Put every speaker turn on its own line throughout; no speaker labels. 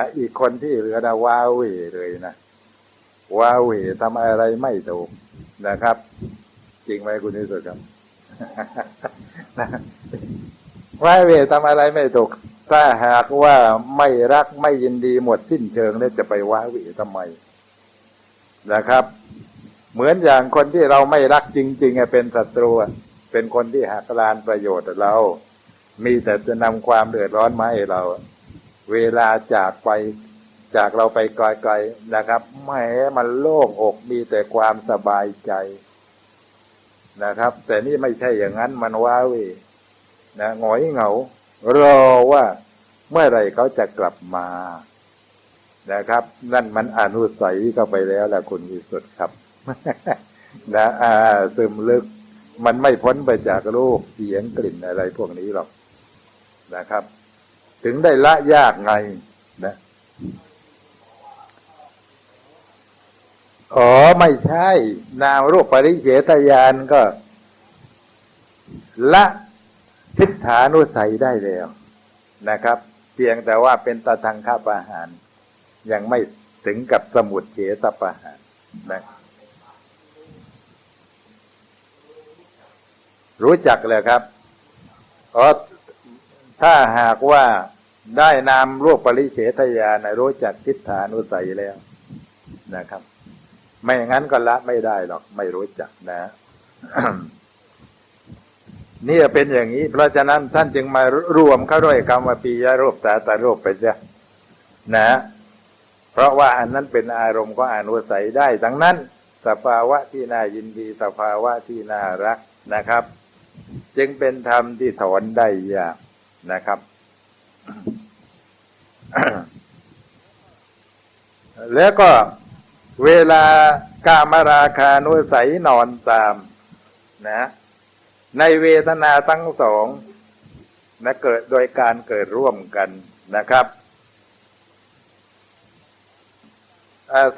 ะอีกคนที่เหลือนะว้าเวเลยนะว้าเวทำอะไรไม่ถูกนะครับ จริงไหมคุณนิสุทธ์ครับว้าเวทำอะไรไม่ถูกถ้าหากว่าไม่รักไม่ยินดีหมดสิ้นเชิงแล้วจะไปว้าเวทำไมนะครับ เหมือนอย่างคนที่เราไม่รักจริงๆอะเป็นศัตรูเป็นคนที่หักลานประโยชน์เรา มีแต่จะนำความเดือดร้อนมาให้เรา เวลาจากไปจากเราไปไกลๆนะครับแหมมันโล่งอกมีแต่ความสบายใจนะครับ แต่นี่ไม่ใช่อย่างนั้นมันว้าเวนะหงอยเหงารอว่าเมื่อไรเขาจะกลับมานะครับ นั่นมันอนุสัยเข้าไปแล้วแหละคุณวิสุทธ์ครับนะอ่าซึมลึก มันไม่พ้นไปจากรูปเสียงกลิ่นอะไรพวกนี้หรอกนะครับ ถึงได้ละยากไงนะอ๋อไม่ใช่ นามรูปปริเฉทญาณก็ ละทิฏฐานุสัยได้แล้วนะครับ เพียงแต่ว่าเป็นตะทางข้าปะหาร ยังไม่ถึงกับสมุดเฉตปะหารนะรู้จักเลยครับอ๋อ ถ้าหากว่าได้นามรูปปริเฉทญาณนรู้จักทิฏฐานุสัยแล้วนะครับ ไม่อย่างนั้นก็ละไม่ได้หรอก ไม่รู้จักนะนี่เป็นอย่างนี้ เพราะฉะนั้นท่านจึงมารวมเข้าด้วยคำว่าปียรูปตาตารูปไปจ้ะนะ เพราะว่าอันนั้นเป็นอารมณ์ก็อนุสัยได้ดังนั้น สภาวะที่น่ายินดี สภาวะที่น่ารักนะครับ จึงเป็นธรรมที่ถอนได้ยาก นะครับ แล้วก็เวลากามราคานุสัยนอนตามนะ ในเวทนาทั้งสองนะเกิดโดยการเกิดร่วมกันนะครับ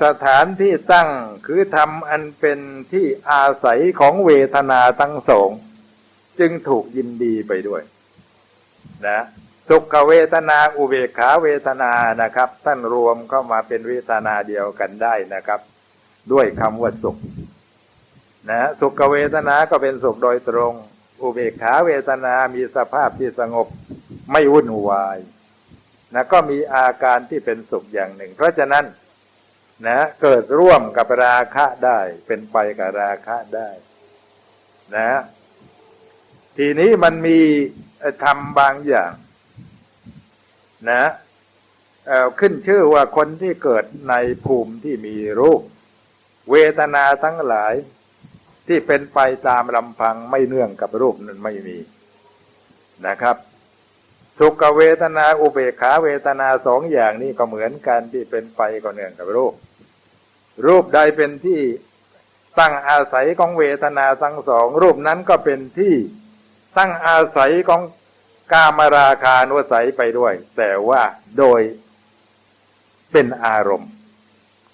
สถานที่ตั้งคือทำอันเป็นที่อาศัยของเวทนาทั้งสอง จึงถูกยินดีไปด้วย นะสุขเวทนาอุเบกขาเวทนานะครับ ท่านรวมเข้ามาเป็นเวทนาเดียวกันได้นะครับ ด้วยคำว่าสุขนะสุขเวทนาก็เป็นสุขโดยตรง อุเบกขาเวทนามีสภาพที่สงบไม่วุ่นวายนะก็มีอาการที่เป็นสุขอย่างหนึ่ง เพราะฉะนั้นนะเกิดร่วมกับราคะได้ เป็นไปกับราคะได้ นะ ทีนี้มันมี ทำบางอย่าง นะขึ้นชื่อว่าคนที่เกิดในภูมิที่มีรูป เวทนาทั้งหลายที่เป็นไปตามลำพังไม่เนื่องกับรูปนั้นไม่มีนะครับสุขเวทนาอุเบกขาเวทนาสองอย่างนี้ก็เหมือนกันที่เป็นไปก็เนื่องกับรูป รูปใดเป็นที่ตั้งอาศัยของเวทนาทั้งสอง รูปนั้นก็เป็นที่ ตั้งอาศัยของกามราคานุสัยไปด้วย แต่ว่าโดยเป็นอารมณ์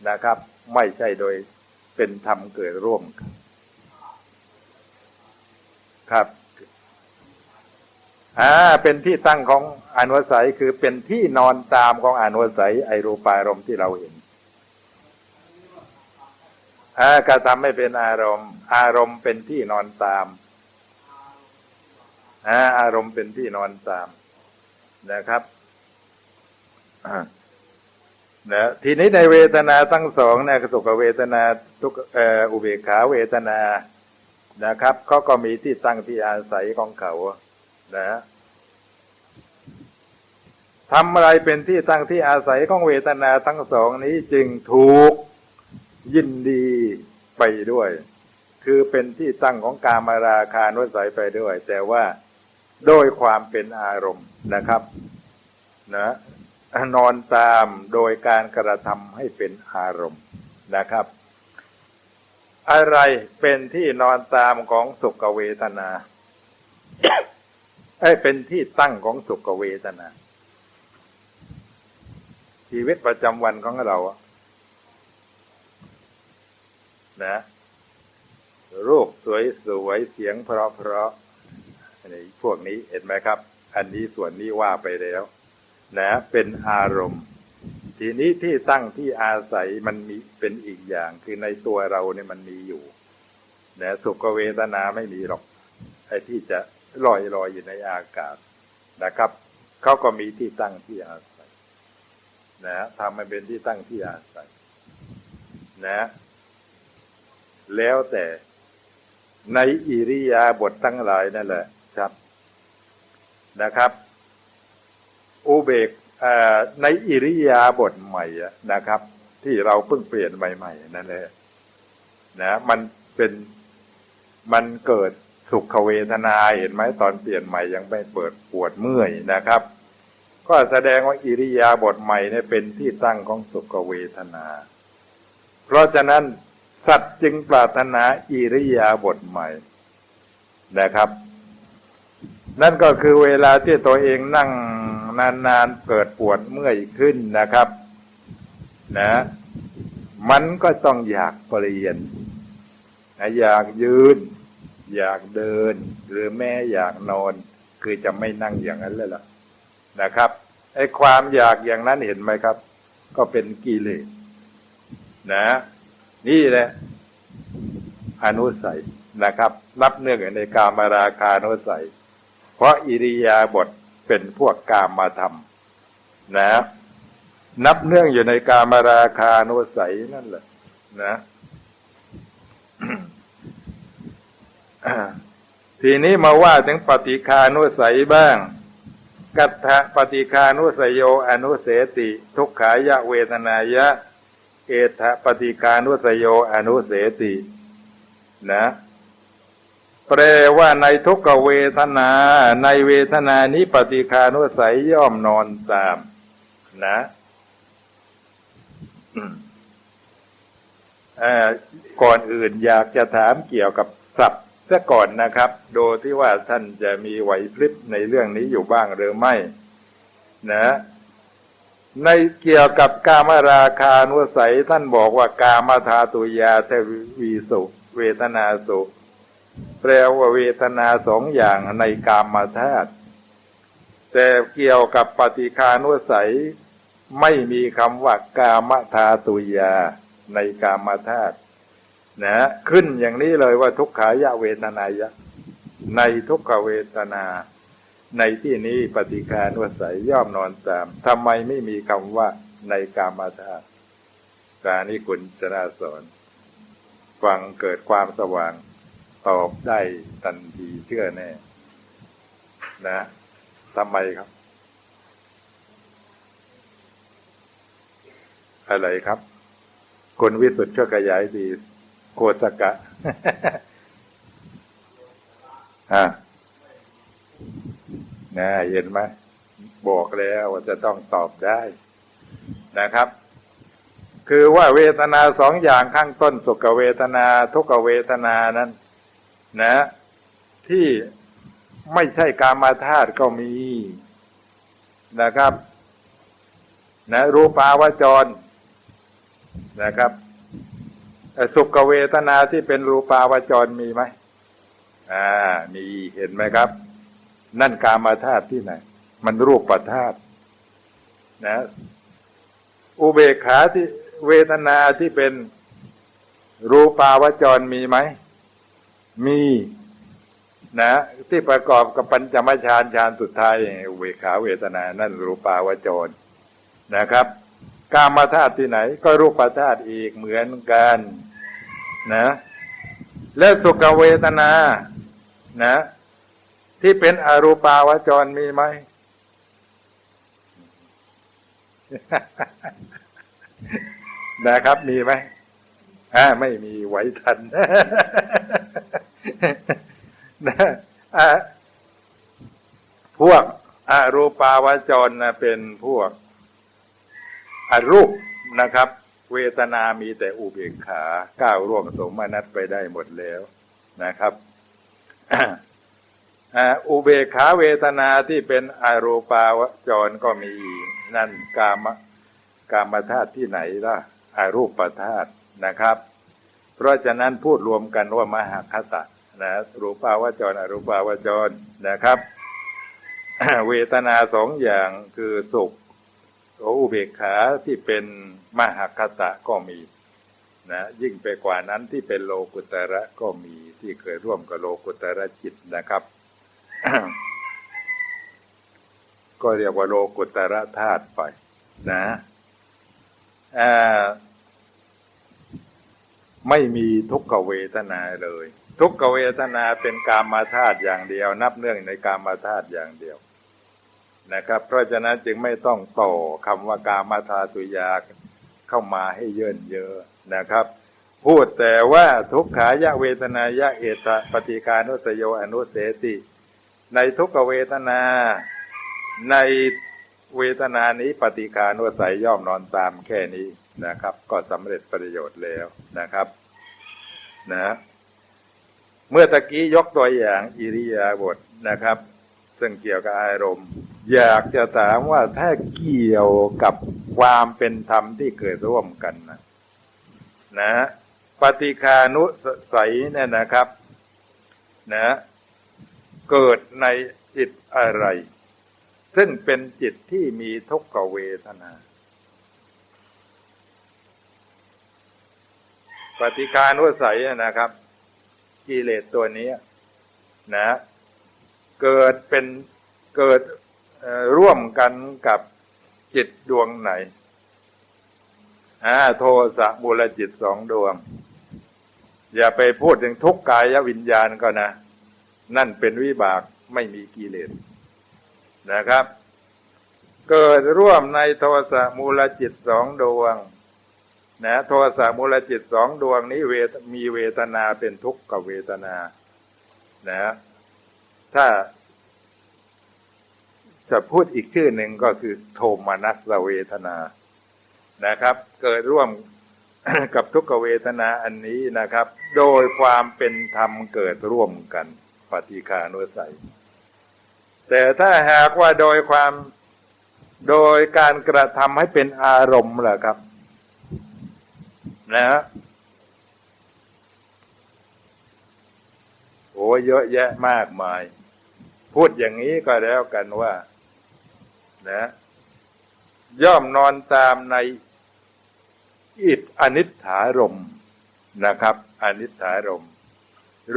นะครับ ไม่ใช่โดยเป็นธรรมเกิดร่วม ครับอ่าเป็นที่ตั้งของอนุสัยคือเป็นที่นอนตามของอนุสัยไอรูปารมณ์ที่เราเห็นอ่ากระทำไม่เป็นอารมณ์ อารมณ์เป็นที่นอนตาม อารมณ์เป็นที่นอนตามนะครับนะทีนี้ในเวทนาทั้งสองนะสุขเวทนาทุกอุเบกขาเวทนานะครับเขาก็มีที่ตั้งที่อาศัยของเขานะทำอะไรเป็นที่ตั้งที่อาศัยของเวทนาทั้งสองนี้จึงถูกยินดีไปด้วย คือเป็นที่ตั้งของกามาราคานุสัยไปด้วย แต่ว่า โดยความเป็นอารมณ์นะครับนะนอนตามโดยการกระทำให้เป็นอารมณ์นะครับ อะไรเป็นที่นอนตามของสุขเวทนาไอ้เป็นที่ตั้งของสุขเวทนา ชีวิตประจำวันของเราอะนะรูปสวยสวยเสียงเพราะเพราะ นี่พวกนี้เห็นไหมครับ อันนี้ส่วนนี้ว่าไปแล้ว นะ เป็นอารมณ์ ทีนี้ที่ตั้งที่อาศัยมันมีเป็นอีกอย่าง คือในตัวเราเนี่ยมันมีอยู่นะสุขเวทนาไม่มีหรอกไอ้ที่จะลอยลอยอยู่ในอากาศนะครับเขาก็มีที่ตั้งที่อาศัย นะทำมันเป็นที่ตั้งที่อาศัย นะ แล้วแต่ในอิริยาบถทั้งหลายนั่นแหละ นะครับ อุเบกในอิริยาบถใหม่นะครับ ที่เราเพิ่งเปลี่ยนใหม่ๆนั่นแหละนะมันเป็นมันเกิดสุขเวทนาเห็นไหมตอนเปลี่ยนใหม่ยังไม่เปิดปวดเมื่อยนะครับ ก็แสดงว่าอิริยาบถใหม่เนี่ยเป็นที่ตั้งของสุขเวทนา เพราะฉะนั้นสัตว์จึงปรารถนาอิริยาบถใหม่นะครับ นั่นก็คือเวลาที่ตัวเองนั่งนานๆเกิดปวดเมื่อยขึ้นนะครับ นะ มันก็ต้องอยากเปลี่ยนอยากยืน อยากเดิน หรือแม่อยากนอน คือจะไม่นั่งอย่างนั้นเลยล่ะ นะครับไอ้ความอยากอย่างนั้นเห็นไหมครับ ก็เป็นกิเลสนะ นี่แหละอนุสัยนะครับรับเนื่องในกามาราคานุสัย เพราะอิริยาบถเป็นพวกกามมาทำนะ นับเนื่องอยู่ในกามาราคานุสัยนั่นแหละ นะทีนี้มาว่าถึงปฏิคานุสัยบ้าง กัตถปฏิคานุสยโยอนุเสติ ทุกขายะเวทนายะ เอถปฏิคานุสยโยอนุเสติ นะ แปลว่าในทุกเวทนา ในเวทนานี้ปฏิคานุสัยย่อมนอนตาม นะก่อนอื่นอยากจะถามเกี่ยวกับศัพท์ซะก่อนนะครับ โดยที่ว่าท่านจะมีไหวพริบในเรื่องนี้อยู่บ้างหรือไม่ นะ ในเกี่ยวกับกามราคานุสัยท่านบอกว่ากามาทาตุยาเทวีสุ เวทนาสุ แปลว่าเวทนาสองอย่างในกามาธาตุแต่เกี่ยวกับปฏิคานุสัย ไม่มีคำว่ากามทาตุยาในกามาธาตุนะขึ้นอย่างนี้เลยว่าทุกขายะเวทนายะ ในทุกขเวทนา ในที่นี้ปฏิคานวสัยย่อมนอนตามทำไมไม่มีคำว่าในกามาธาตุการนี้คุณจราสอนฟังเกิดความสว่าง ตอบได้ทันทีเชื่อแน่ นะทำไมครับ อะไรครับ คนวิสุทธ์ช่วยขยายดี โคสกะฮะนะเห็นไหมบอกแล้วว่าจะต้องตอบได้นะครับ คือว่าเวทนาสองอย่างข้างต้นสุขเวทนา ทุกเวทนานั้น นะ ที่ไม่ใช่กามาธาตุก็มีนะครับ นะรูปาวจรนะครับสุขเวทนาที่เป็นรูปาวจรมีไหมอ่ามีเห็นไหมครับ นั่นกามาธาตุที่ไหน มันรูปประธาตุนะ อุเบกขาที่เวทนาที่เป็นรูปาวจรมีไหม มีนะที่ประกอบกับปัญจมฌานฌานสุดท้ายเบกขาเวทนา นั่นรูปาวจรนะครับกามาธาตุที่ไหน ก็รูปธาตุอีกเหมือนกันนะแล้วสุขเวทนานะ ที่เป็นอรูปาวจรมีไหม นะครับมีไหมอ่าไม่มีไหวทัน นะพวกอรูปาวจรนะเป็นพวกอรูปนะครับ เวทนามีแต่อุเบกขาก้าวร่วงสมนัตไปได้หมดแล้วนะครับอุเบกขาเวทนาที่เป็นอรูปาวจรก็มีนั่นกามกามธาตุที่ไหนล่ะอารูปธาตุนะครับ เพราะฉะนั้นพูดรวมกันว่ามหาคตะ นะรูปาวจรอรูปาวจรนะครับ เวทนาสองอย่างคือสุขโออุเบกขาที่เป็นมหคตะก็มีนะยิ่งไปกว่านั้นที่เป็นโลกุตระก็มีที่เคยร่วมกับโลกุตระจิตนะครับ ก็เรียกว่าโลกุตระธาตุไป นะไม่มีทุกขเวทนาเลย ทุกขเวทนาเป็นกามาธาตุอย่างเดียว นับเนื่องในกามาธาตุอย่างเดียวนะครับ เพราะฉะนั้นจึงไม่ต้องต่อคำว่ากามาธาตุยาเข้ามาให้เยินเยอะนะครับ พูดแต่ว่าทุกขายะเวทนายะเอตปฏิกานุสโยอนุเสติในทุกขเวทนา ในเวทนานี้ปฏิกานุสัยย่อมนอนตามแค่นี้นะครับ ก็สำเร็จประโยชน์แล้วนะครับ นะ เมื่อตะกี้ยกตัวอย่างอิริยาบถนะครับ ซึ่งเกี่ยวกับอารมณ์ อยากจะถามว่าถ้าเกี่ยวกับความเป็นธรรมที่เกิดร่วมกันนะนะปฏิคานุสัยเนี่ยนะครับนะเกิดในจิตอะไร ซึ่งเป็นจิตที่มีทุกขเวทนา ปฏิคานุสัยนะครับ กิเลสตัวนี้นะ เกิดเป็นเกิดร่วมกันกับจิตดวงไหนอ่าโทสะมูลจิตสองดวง อย่าไปพูดถึงทุกกายวิญญาณก็นะ นั่นเป็นวิบากไม่มีกิเลสนะครับ เกิดร่วมในโทสะมูลจิตสองดวง นะโทสะมูลจิตสองดวงนี้เวมีเวทนาเป็นทุกขเวทนา นะ ถ้าจะพูดอีกชื่อหนึ่งก็คือ โทมนัสเวทนา นะครับ เกิดร่วมกับทุกขเวทนาอันนี้นะครับ โดยความเป็นธรรมเกิดร่วมกัน ปฏิคานุสัย แต่ถ้าหากว่าโดยความโดยการกระทำให้เป็นอารมณ์ล่ะครับ นะโอ้เยอะแยะมากมาย พูดอย่างนี้ก็แล้วกันว่า นะ ย่อมนอนตามในอิทอนิถารมนะครับ อนิถารม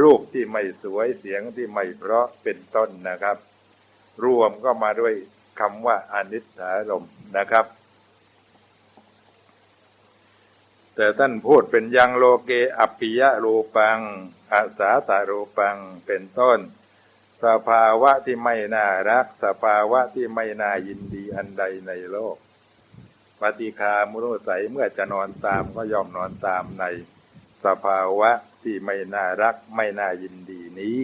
รูปที่ไม่สวยเสียงที่ไม่เพราะเป็นต้นนะครับ รวมก็มาด้วยคำว่าอนิถารมนะครับ แต่ท่านพูดเป็นยังโลเกอปิยะรูปังอาสาตารูปังเป็นต้น สภาวะที่ไม่น่ารัก สภาวะที่ไม่น่ายินดีอันใดในโลก ปฏิคามุรุสัยเมื่อจะนอนตามก็ยอมนอนตามใน สภาวะที่ไม่น่ารักไม่น่ายินดีนี้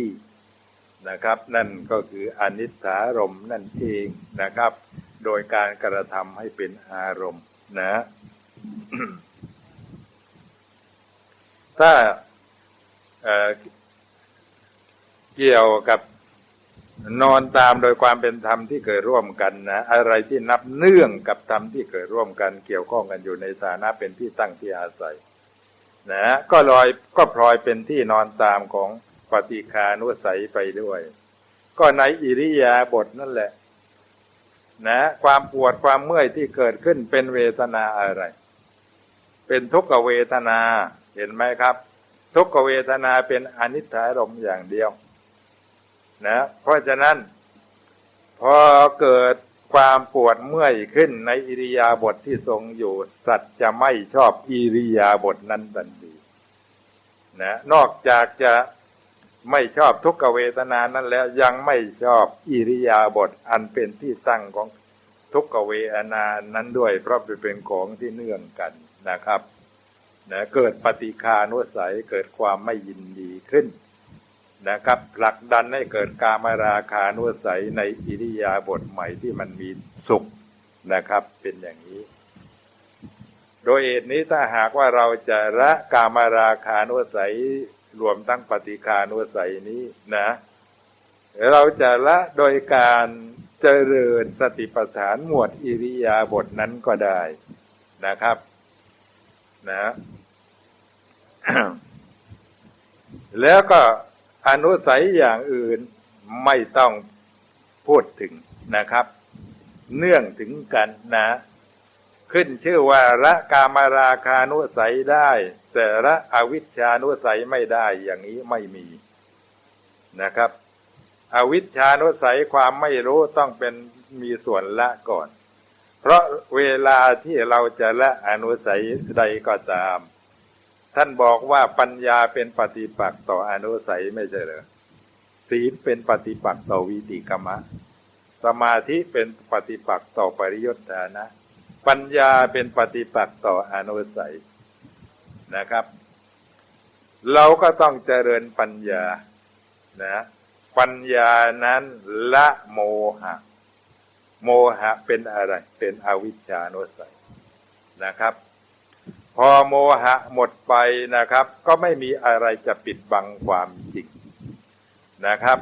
นะครับ นั่นก็คืออนิสารมนั่นเองนะครับ โดยการกระทำให้เป็นอารมณ์นะ ถ้าเเกี่ยวกับนอนตามโดยความเป็นธรรมที่เกิดร่วมกันนะอะไรที่นับเนื่องกับธรรมที่เกิดร่วมกัน เกี่ยวข้องกันอยู่ในฐานะเป็นที่ตั้งที่อาศัยนะก็ลอยก็พลอยเป็นที่นอนตามของปฏิคานุสัยไปด้วย ก็ในอิริยาบถนั่นแหละ นะ ความปวดความเมื่อยที่เกิดขึ้นเป็นเวทนาอะไร เป็นทุกขเวทนาเห็นไหมครับ ทุกขเวทนาเป็นอนิจจารมอย่างเดียวนะเพราะฉะนั้น พอเกิดความปวดเมื่อยขึ้นในอิริยาบถทที่ทรงอยู่ สัตว์จะไม่ชอบอิริยาบถนั้นทันทีนะนอกจากจะไม่ชอบทุกขเวทนานั้นแล้วยังไม่ชอบอิริยาบถอันเป็นที่ตั้งของทุกขเวทนานั้นด้วย เพราะเป็นของที่เนื่องกัน นะครับนะเกิดปฏิคานุสัยเกิดความไม่ยินดีขึ้นนะครับหลักดันให้เกิดกามราคานุสัยในอิริยาบถใหม่ที่มันมีสุขนะครับ เป็นอย่างนี้ โดยเหตุนี้ถ้าหากว่าเราจะละกามราคานุสัยรวมทั้งปฏิคานุสัยนี้นะ เราจะละโดยการเจริญสติปัฏฐานหมวดอิริยาบถนั้นก็ได้นะครับ นะ แล้วก็อนุสัยอย่างอื่นไม่ต้องพูดถึงนะครับ เนื่องถึงกันนะ ขึ้นชื่อว่าละกามราคานุสัยได้ แต่ละอวิชชานุสัยไม่ได้อย่างนี้ไม่มีนะครับ อวิชชานุสัยความไม่รู้ต้องเป็นมีส่วนละก่อน เพราะเวลาที่เราจะละอนุสัยใดก็ตาม ท่านบอกว่าปัญญาเป็นปฏิปักษ์ต่ออนุสัยไม่ใช่เหรอศีลเป็นปฏิปักษ์ต่อวิติกรรมะ สมาธิเป็นปฏิปักษ์ต่อปริยญานะ ปัญญาเป็นปฏิปักษ์ต่ออนุสัยนะครับ เราก็ต้องเจริญปัญญานะ ปัญญานั้นละโมหะ โมหะเป็นอะไร เป็นอวิชชานุสัยนะครับ พอโมหะหมดไปนะครับ ก็ไม่มีอะไรจะปิดบังความจริงนะครับ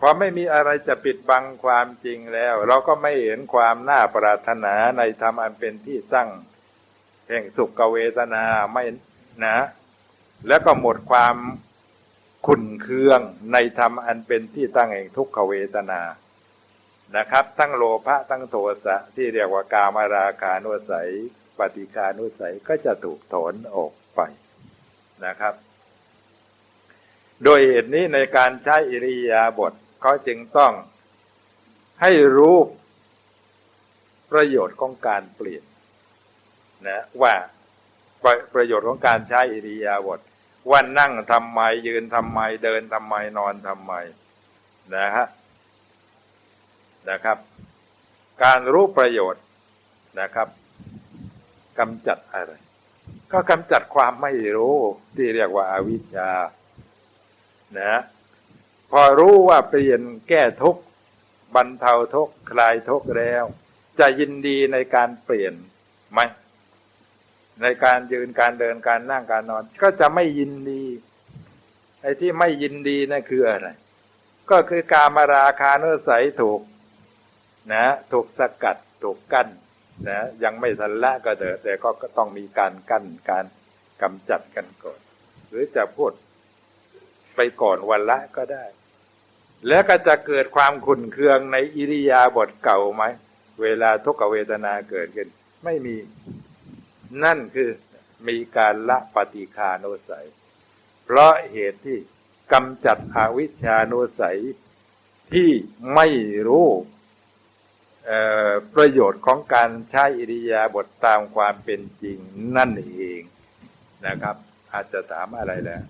พอไม่มีอะไรจะปิดบังความจริงแล้ว เราก็ไม่เห็นความน่าปรารถนาในธรรมอันเป็นที่ตั้งแห่งสุขเวทนาไม่นะ แล้วก็หมดความขุนเคืองในธรรมอันเป็นที่ตั้งแห่งทุกขเวทนา นะครับ ทั้งโลภะทั้งโทสะที่เรียกว่ากามราคานุสัย ปฏิคานุสัยก็จะถูกถอนออกไปนะครับ โดยเหตุนี้ในการใช้อิริยาบถเขาจึงต้องให้รู้ประโยชน์ของการเปลี่ยนนะว่าประโยชน์ของการใช้อิริยาบถว่านั่งทำไมยืนทำไมเดินทำไมนอนทำไมนะฮะ นะครับ การรู้ประโยชน์นะครับกำจัดอะไร ก็กำจัดความไม่รู้ที่เรียกว่าอาวิชชานะพอรู้ว่าเปลี่ยนแก้ทุกบรรเทาทุกคลายทุกแล้ว จะยินดีในการเปลี่ยนไหมในการยืนการเดินการนั่งการนอน ก็จะไม่ยินดีไอ้ที่ไม่ยินดีนั่นคืออะไร ก็คือการมาราคาเนื้อใสถูก นะถูกสกัดถูกกั้นนะยังไม่ทันละก็เถอะแต่ก็ต้องมีการกั้นการกำจัดกันก่อน หรือจะพูดไปก่อนวันละก็ได้ แล้วก็จะเกิดความขุนเคืองในอิริยาบถเก่าไหม เวลาทุกขเวทนาเกิดขึ้น ไม่มีนั่นคือมีการละปฏิคานุสัย เพราะเหตุที่กำจัดอวิชชานุสัยที่ไม่รู้ ประโยชน์ของการใช้อิริยาบถตามความเป็นจริงนั่นเองนะครับ อาจจะถามอะไรแล้ว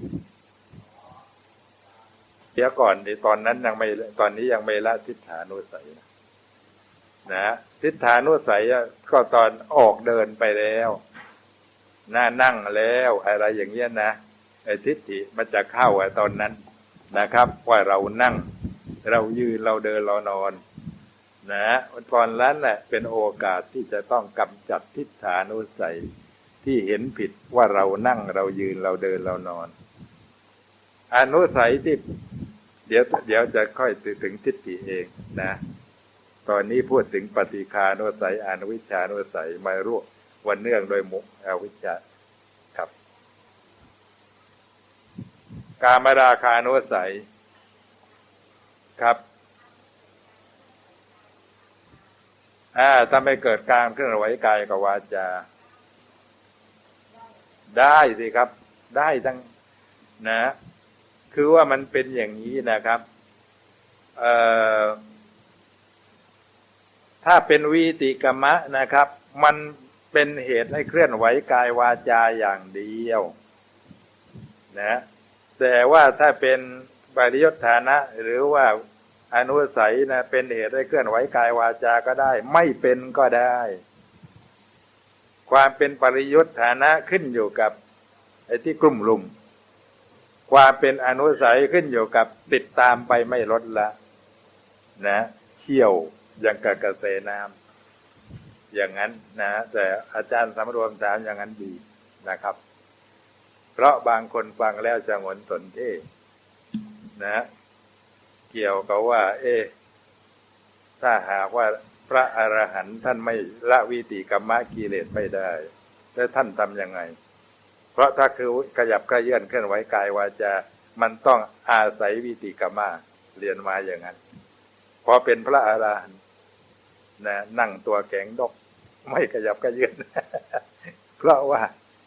เดี๋ยวก่อนในตอนนั้นยังไม่ตอนนี้ยังไม่ละทิฏฐานุสัยนะทิฏฐานุสัยก็ตอนออกเดินไปแล้วน้านั่งแล้วอะไรอย่างเงี้ยนะไอ้ทิฏฐิมันจะเข้าไอ้ตอนนั้นนะครับ ว่าเรานั่ง เรายืนเราเดินเรานอน นะตอนนั้นแหละเป็นโอกาสที่จะต้องกำจัดทิฏฐานุสัยที่เห็นผิดว่าเรานั่งเรายืนเราเดินเรานอน อนุสัยที่ เดี๋ยวเดี๋ยวจะค่อยถึงทิฏฐิเองนะ ตอนนี้พูดถึงปฏิคานุสัยอนุวิชานุสัยมาร่ววันเนื่องโดยมุกอวิชาครับ กามราคานุสัยครับ อ่า ถ้าไม่เกิดการเคลื่อนไหวกายกับวาจา ได้สิครับ ได้ทั้งนะ คือว่ามันเป็นอย่างนี้นะครับถ้าเป็นวีติกรรมะนะครับ มันเป็นเหตุให้เคลื่อนไหวกายวาจาอย่างเดียว นะ แต่ว่าถ้าเป็นบริยศฐานะหรือว่า อนุสัยนะเป็นเหตุให้เคลื่อนไหวกายวาจาก็ได้ ไม่เป็นก็ได้ ความเป็นปริยุทธานะขึ้นอยู่กับไอ้ที่กลุ่มลุม ความเป็นอนุสัยขึ้นอยู่กับติดตามไปไม่ลดละ นะเที่ยวอย่างกับกระแสน้ำอย่างนั้นนะแต่อาจารย์สำรวมถามอย่างนั้นดีนะครับ เพราะบางคนฟังแล้วจะงนสนเทนะ เกี่ยวกับว่า เอถ้าหากว่าพระอรหันต์ท่านไม่ละวิติกรรมกิเลสไม่ได้แล้วท่านทำยังไง เพราะถ้าคือขยับขยื่นเคลื่อนไหวกายวาจา มันต้องอาศัยวิติกรรมเรียนมาอย่างนั้น พอเป็นพระอรหันต์นะนั่งตัวแข็งดก ไม่ขยับกระเยือนเพราะว่า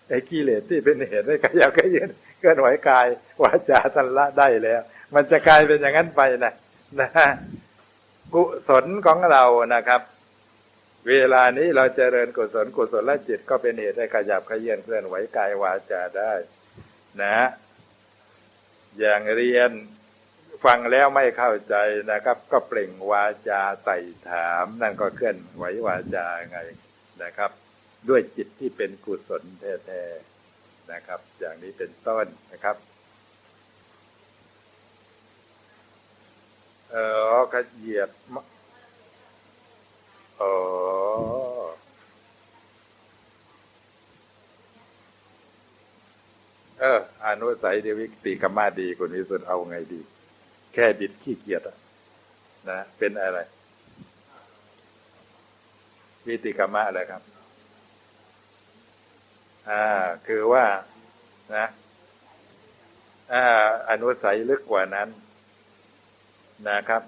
ไอ้กิเลสที่เป็นเหตุให้ขยับกระเยือนเคลื่อนไหวกายวาจาทันละได้แล้ว มันจะกลายเป็นอย่างนั้นไปนะนะกุศลของเรานะครับ เวลานี้เราเจริญกุศลกุศลและจิตก็เป็นเหตุให้ขยับขยื่นเคลื่อนไหวกายวาจาได้ นะ อย่างเรียนฟังแล้วไม่เข้าใจนะครับ ก็เปล่งวาจาใส่ถาม นั่นก็เคลื่อนไหววาจาไงนะครับ ด้วยจิตที่เป็นกุศลแท้ๆนะครับ อย่างนี้เป็นต้นนะครับ เออขเหยียดมอ๋อเอออนุสัยเดวิกติกรรมาดีคนนี้สุดเอาไงดี แค่บิดขี้เกียจอะนะ เป็นอะไรวิติกรรมะอะไรครับ อ่า คือว่า นะ อ่า อนุสัยลึกกว่านั้น นะครับ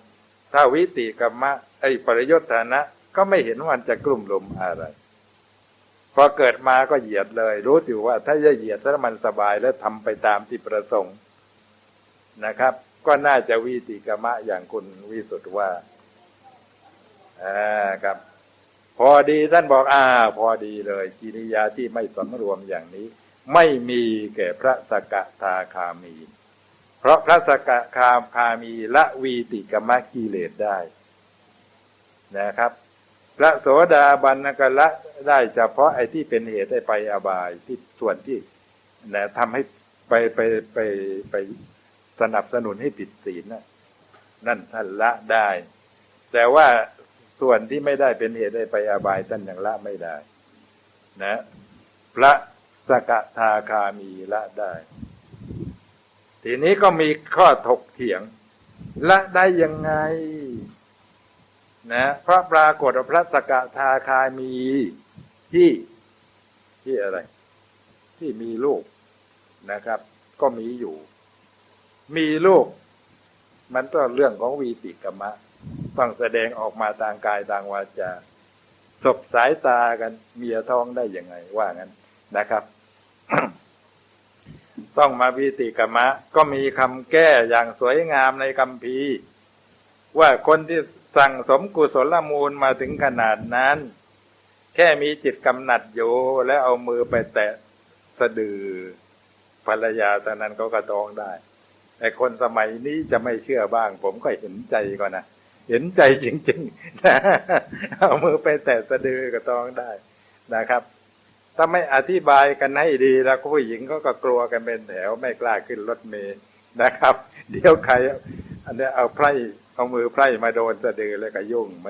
ถ้าวิติกรรมะไอ้ปริยศฐานะ ก็ไม่เห็นวันจะกลุ่มลมอะไร พอเกิดมาก็เหยียดเลย รู้อยู่ว่า ถ้าจะเหยียดถ้ามันสบายแล้วทำไปตามที่ประสงค์นะครับ ก็น่าจะวิติกรรมะอย่างคุณวิสุทธ์ว่าอ่าครับ พอดีท่านบอกอ่า พอดีเลยกิริยาที่ไม่สำรวมอย่างนี้ ไม่มีแก่พระสกทาคามี เพราะพระสกทาคามีละวีติกรรมกิเลสได้นะครับ พระโสดาบันก็ละได้เฉพาะไอ้ที่เป็นเหตุให้ไปอบายที่ส่วนที่นะทำให้ไปไปไปไปสนับสนุนให้ผิดศีลนะนั่นท่านละได้ แต่ว่าส่วนที่ไม่ได้เป็นเหตุให้ไปอบายท่านยังละไม่ได้ นะ พระสกทาคามีละได้ ทีนี้ก็มีข้อถกเถียง ละได้ยังไง นะพระปรากฏพระสกทาคามีที่ที่อะไร ที่มีลูกนะครับ ก็มีอยู่ มีลูก มันก็เรื่องของวีติกรรมะ ต้องแสดงออกมาทางกายทางวาจาสบสายตากัน เมียท้องได้ยังไงว่างั้นนะครับ ต้องมาวิติกรรมะ ก็มีคำแก้อย่างสวยงามในคำพีว่าคนที่สั่งสมกุศลมูลมาถึงขนาดนั้น แค่มีจิตกำหนัดอยู่แล้วเอามือไปแตะสะดือภรรยาตอนนั้นเขาก็ท้องได้แต่คนสมัยนี้จะไม่เชื่อบ้าง ผมก็เห็นใจก่อนนะเห็นใจจริงๆนะเอามือไปแตะสะดือก็ท้องได้นะครับ ถ้าไม่อธิบายกันให้ดีแล้วผู้หญิงก็ก็กลัวกันเป็นแถวไม่กล้าขึ้นรถเมล์นะครับ เดี๋ยวใครอันนี้เอาไพร่เอามือไพร่มาโดนสะดือแล้วก็ยุ่งม